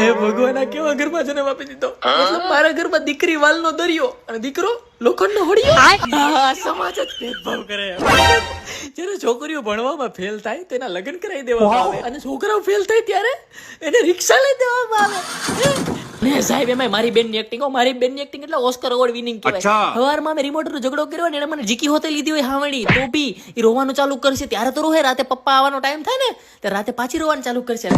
હે ભગવાન આ કેવા ઘરમાં જન્મ આપી દીધો? મતલબ મારા ઘરમાં દીકરી વાલનો દરિયો અને દીકરો લોખંડનો હોડિયો? સમાજ જ ભેદભાવ કરે. જ્યારે છોકરીઓ ભણવામાં ફેલ થાય તેના લગ્ન કરાવી દેવામાં આવે અને છોકરાઓ ફેલ થાય ત્યારે એને રિક્ષા લઈ દેવામાં આવે. ને સાહેબ એમાં મારી બેનની એક્ટિંગ મારી બેનની એક્ટિંગ એટલે ઓસ્કર અવોર્ડ વિનિંગ કહેવાય. સવારમાં મેં રિમોટનો ઝઘડો કર્યો ને એને મને જીકી હોતે લીધી હોય હાવણી. તો બી એ રોવાનું ચાલુ કરશે ત્યારે તો રોહે રાતે પપ્પા આવવાનો ટાઈમ થાય ને ત્યારે રાતે પાછી રોવાનું ચાલુ કરશે.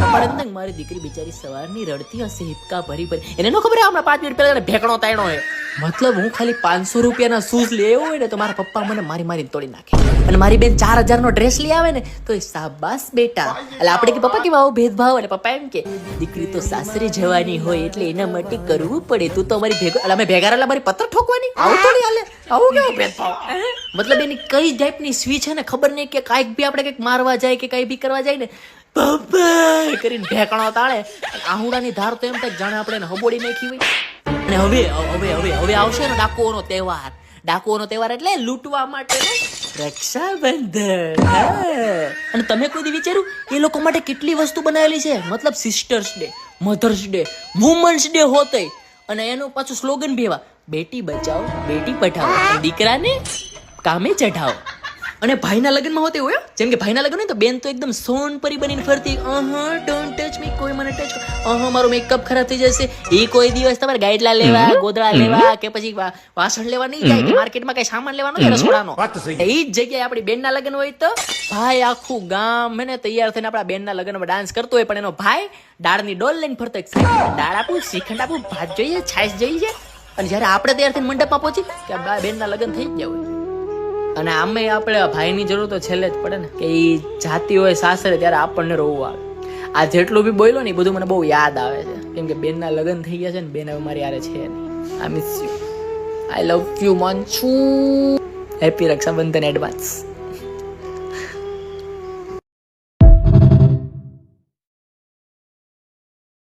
એમ મારી દીકરી બિચારી સવારની રડતી હશે હિપકા ભરી ભરી. એને ન ખબર હમણાં પાંચ મિનિટ પહેલા ભેકણો તાયણો હે. મતલબ હું ખાલી પાંચસો રૂપિયાના શૂઝ લેવો હોય ને તો મારા પપ્પા મને મારી મારી તોડી નાખે. અને મારી બેન ચાર હજારનો ડ્રેસ લઈ આવે ને તો એ સાબાસ બેટા. એટલે આપણે કે, પપ્પા, કેવા આવો ભેદભાવ? અને પપ્પા એમ કે, દીકરી તો સાસરે જવાની હોય એટલે એના માટે કરવું પડે. તું તો અમારી ભેગો, એટલે અમે ભેગા રહેલા, મારી પત્તર ઠોકવાની? આવું તો નહીં હાલે? આવું કેવો ભેદભાવ? મતલબ એની કઈ ટાઈપની સ્વીચ છે ને ખબર નહીં કે કાંઈક બી આપણે કંઈક મારવા જાય કે કંઈ બી કરવા જાય ને પપ્પા કરીને ઢેકણો તાળે. આહુડાની ધાર તો એમ થાય જાણે આપણે હબોડી નાખી હોય. અને હવે હવે હવે હવે આવશે ને ડાકુઓનો તહેવાર. ડાકુઓનો તહેવાર એટલે લૂંટવા માટે રક્ષાબંધન. અને તમે કોઈ વિચાર્યું, એ લોકો માટે કેટલી વસ્તુ બનાવેલી છે? મતલબ sisters day mothers day women's day હોતે. અને એનું પાછું સ્લોગન એવા બેટી બચાવો બેટી પઠાવો દીકરાને કામે ચઢાવો અને ભાઈના લગ્નમાં હોતે હોય. જેમ કે ભાઈના લગ્ન હોય તો બેન તો એકદમ સોનપરી બનીને ફરતી. અહ ડોન્ટ મને ટચ અહ મારો મેકઅપ ખરાબ થઈ જશે. એ કોઈ દિવસ તમારે ગાઈડલા લેવા ગોદડા લેવા કે પછી વાસણ લેવા નહીં જાય કે માર્કેટમાં કઈ સામાન લેવાનો કે રસોડાનો? એ જ જગ્યાએ આપણી બેનના લગ્ન હોય તો ભાઈ આખું ગામ હે ને તૈયાર થઈને આપણા બેનના લગ્નમાં ડાન્સ કરતો હોય પણ એનો ભાઈ દાળની ડોલ લઈને ફરતો દાળ આપું શ્રીખંડ આપું ભાત જોઈએ છાશ જોઈએ અને જ્યારે આપણે તૈયાર થઈને મંડપમાં પહોંચી કે બેનના લગ્ન થઈ જ ગયા હોય. અને આમે આપણે ભાઈની જરૂર તો છેલ્લે જ પડે ને કે એ જાતિ હોય સાસરે ત્યારે આપણને રોવું આવે. આ જેટલું બી બોલ્યો ને એ બધું મને બહુ યાદ આવે છે. કેમ કે બેનના લગ્ન થઈ ગયા છે ને, બેન હવે મારી યારે છે નહીં. I miss you I love you મોન્ચુ happy Rakshabandhan advance